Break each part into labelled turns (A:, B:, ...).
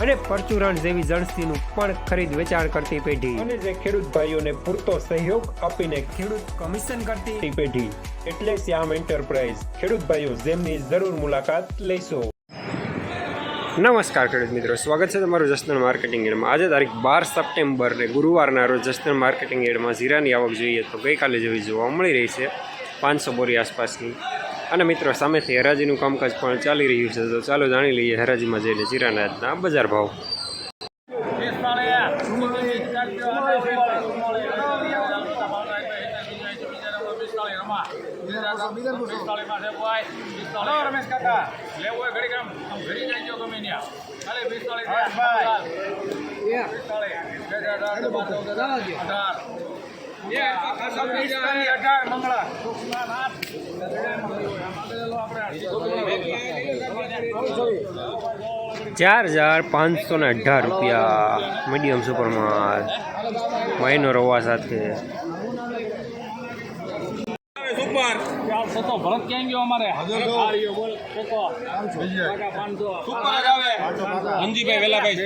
A: અને પરચુરણ જેવી જણસીનું પણ ખરીદ વેચાણ કરતી પેઢી. અને જે ખેડૂત ભાઈઓને પૂરતો સહયોગ આપીને ખેડૂત કમિશન કરતી પેઢી. એટલે શ્યામ એન્ટરપ્રાઇઝ. ખેડૂત ભાઈઓ જેમની જરૂર મુલાકાત લેશો. નમસ્કાર ખેડૂત મિત્રો સ્વાગત છે તમારું જસદણ માર્કેટિંગ એડમાં. આજે તારીખ બાર સપ્ટેમ્બર ને ગુરુવારના રોજ જસદણ માર્કેટિંગ એડમાં જીરાની આવક જોઈએ તો ગઈકાલે જેવી જોવા મળી રહી છે. પાંચસો બોરી આસપાસની. અને મિત્રો સામેથી હરાજીનું કામકાજ પણ ચાલી રહ્યું છે તો ચાલો જાણી લઈએ હરાજીમાં જઈને ચિરાનાથના બજાર ભાવ.
B: રમેશ કાકા.
A: ચાર હજાર પાંચસો ને અઢાર રૂપિયા મીડિયમ સુપર માલ વાઈનો રવા સાથે.
B: સુપર તો ભરત ક્યાં ગયો અમારે? અંજીભાઈ વેલાભાઈ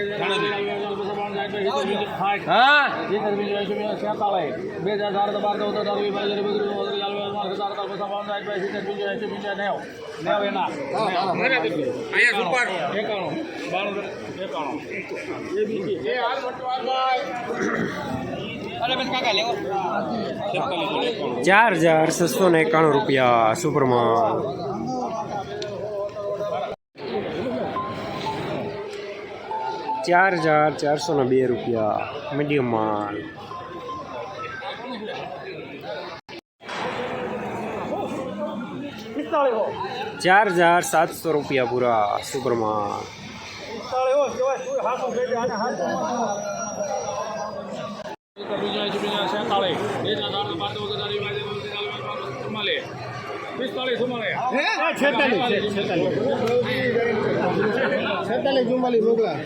B: હા બે હજાર ચાર તો બાર ચૌદ તારીખ બે હજાર બધું હજાર તો પૈસા પાંચ સાઠ ભાઈ સિત્તેર પંચો એસી પંચો નેવ નેવ એના અહીંયા સુપર એકાણું બાણું એકાણું એ બીજી
A: ચાર હજાર છસો ને એકાણું રૂપિયા સુપરમાં ચાર હજાર ચારસો ને બે રૂપિયા મીડિયમ માલ. ચાર હજાર સાતસો રૂપિયા પૂરા સુપર મોકલા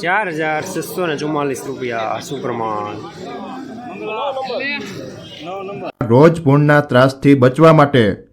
A: ચાર હજાર છસો ને ચુમ્માલીસ રૂપિયા સુપ્રમાણ.
C: રોજ ભૂણના ત્રાસથી બચવા માટે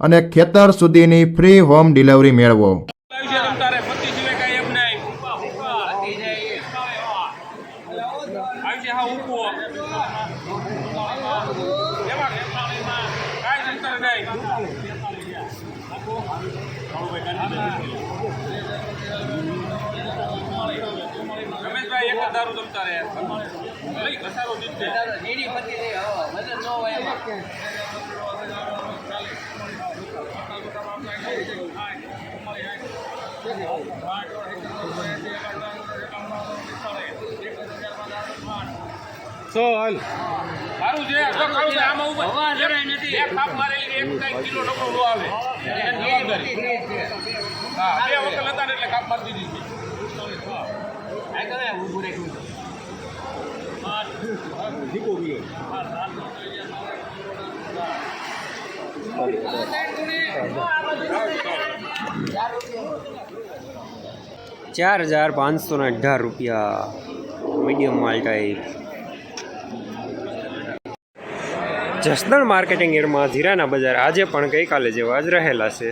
C: અને ખેતર સુધીની ફ્રી હોમ ડિલિવરી મેળવો.
B: તારે પચીસ સિવાય કાંઈ એમ નહીં આવી છે હા ઊભો એમાં કાંઈ ચિંતા નહીં રમેશભાઈ એક જ દારૂ જમતા રહે લઈ સારું છે ઉપર એક પાપ મારેલી એક કાંઈ કિલો નકરો નો આવે. એની જવાબદારી હા બે વખત હતા ને એટલે કાપ મારી દીધી
A: ચાર હજાર પાંચસો ને અઢાર રૂપિયા. મીડિયમ માલ ટાઈપ જસદણ માર્કેટિંગ એરમાં જીરાના બજાર આજે પણ ગઈકાલે જેવા જ રહેલા છે.